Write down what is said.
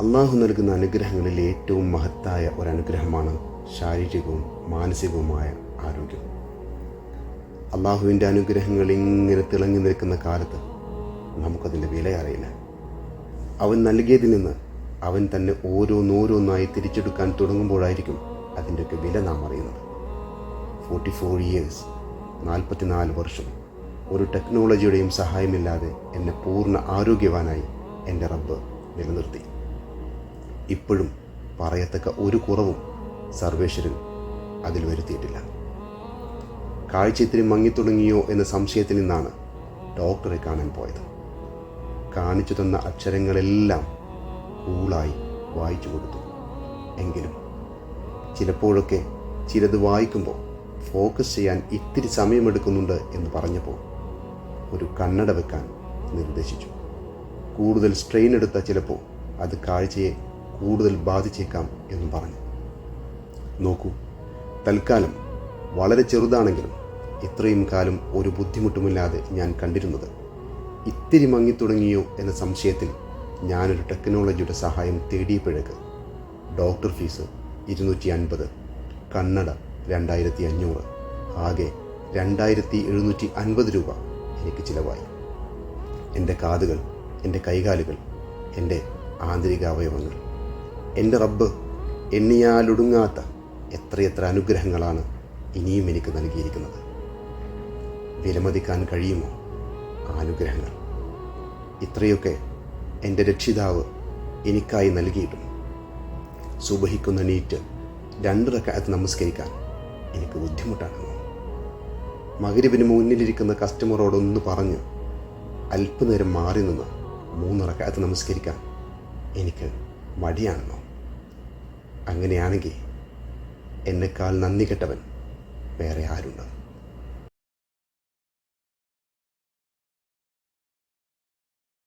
അള്ളാഹു നൽകുന്ന അനുഗ്രഹങ്ങളിൽ ഏറ്റവും മഹത്തായ ഒരു അനുഗ്രഹമാണ് ശാരീരികവും മാനസികവുമായ ആരോഗ്യം. അള്ളാഹുവിന്റെ അനുഗ്രഹങ്ങൾ ഇങ്ങനെ തിളങ്ങി നിൽക്കുന്ന കാലത്ത് നമുക്കതിന്റെ വില അറിയില്ല. അവൻ നൽകിയതിൽ നിന്ന് അവൻ തന്നെ ഓരോന്നോരോന്നായി തിരിച്ചെടുക്കാൻ തുടങ്ങുമ്പോഴായിരിക്കും അതിന്റെയൊക്കെ വില നാം അറിയുന്നത്. ഫോർട്ടി ഫോർ ഇയേഴ്സ് നാൽപ്പത്തിനാല് വർഷം ഒരു ടെക്നോളജിയുടെയും സഹായമില്ലാതെ എന്നെ പൂർണ ആരോഗ്യവാനായി എന്റെ റബ്ബ് നിലനിർത്തി. ഇപ്പോഴും പറയത്തക്ക ഒരു കുറവും സർവേശ്വരൻ അതിൽ വരുത്തിയിട്ടില്ല. കാഴ്ച ഇത്തിരി മങ്ങിത്തുടങ്ങിയോ എന്ന സംശയത്തിൽ നിന്നാണ് ഡോക്ടറെ കാണാൻ പോയത്. കാണിച്ചു തന്ന അക്ഷരങ്ങളെല്ലാം കൂളായി വായിച്ചു കൊടുത്തു. എങ്കിലും ചിലപ്പോഴൊക്കെ ചിലത് വായിക്കുമ്പോൾ ഫോക്കസ് ചെയ്യാൻ ഇത്തിരി സമയമെടുക്കുന്നുണ്ട് എന്ന് പറഞ്ഞപ്പോൾ ഒരു കണ്ണട വെക്കാൻ നിർദ്ദേശിച്ചു. കൂടുതൽ സ്ട്രെയിൻ എടുത്ത ചിലപ്പോൾ അത് കാഴ്ചയെ കൂടുതൽ ബാധിച്ചേക്കാം എന്നും പറഞ്ഞു. നോക്കൂ തൽക്കാലം വളരെ ചെറുതാണെങ്കിലും ഇത്രയും കാലം ഒരു ബുദ്ധിമുട്ടുമില്ലാതെ ഞാൻ കണ്ടിരുന്നത്. ഇത്തിരി മങ്ങിത്തുടങ്ങിയോ എന്ന സംശയത്തിൽ ഞാനൊരു ടെക്നോളജിയുടെ സഹായം തേടിയപ്പോഴേക്ക് ഡോക്ടർ ഫീസ് ഇരുന്നൂറ്റി അൻപത് കണ്ണട രണ്ടായിരത്തി അഞ്ഞൂറ് ആകെ രണ്ടായിരത്തി എഴുന്നൂറ്റി അൻപത് രൂപ എനിക്ക് ചിലവായി. എന്റെ കാതുകൾ എന്റെ കൈകാലുകൾ എന്റെ ആന്തരിക അവയവങ്ങൾ എന്റെ റബ്ബ് എണ്ണിയാലൊടുങ്ങാത്ത എത്രയെത്ര അനുഗ്രഹങ്ങളാണ് ഇനിയും എനിക്ക് നൽകിയിരിക്കുന്നത്. വിലമതിക്കാൻ കഴിയുമോ അനുഗ്രഹങ്ങൾ? ഇത്രയൊക്കെ എന്റെ രക്ഷിതാവ് എനിക്കായി നൽകിയിട്ടും സുബഹിക്കുന്ന നീറ്റ് രണ്ട് റക്കായത്ത് നമസ്കരിക്കാൻ എനിക്ക് ബുദ്ധിമുട്ടാണെന്നോ മകരവിന് മുന്നിലിരിക്കുന്ന കസ്റ്റമറോടൊന്ന് പറഞ്ഞ് അല്പനേരം മാറി നിന്ന് മൂന്ന് റക്കായത്ത് നമസ്കരിക്കാൻ എനിക്ക് മടിയാണെന്നോ അങ്ങനെയാണെങ്കിൽ എന്നെക്കാൾ നന്ദി കെട്ടവൻ വേറെ ആരുണ്ട്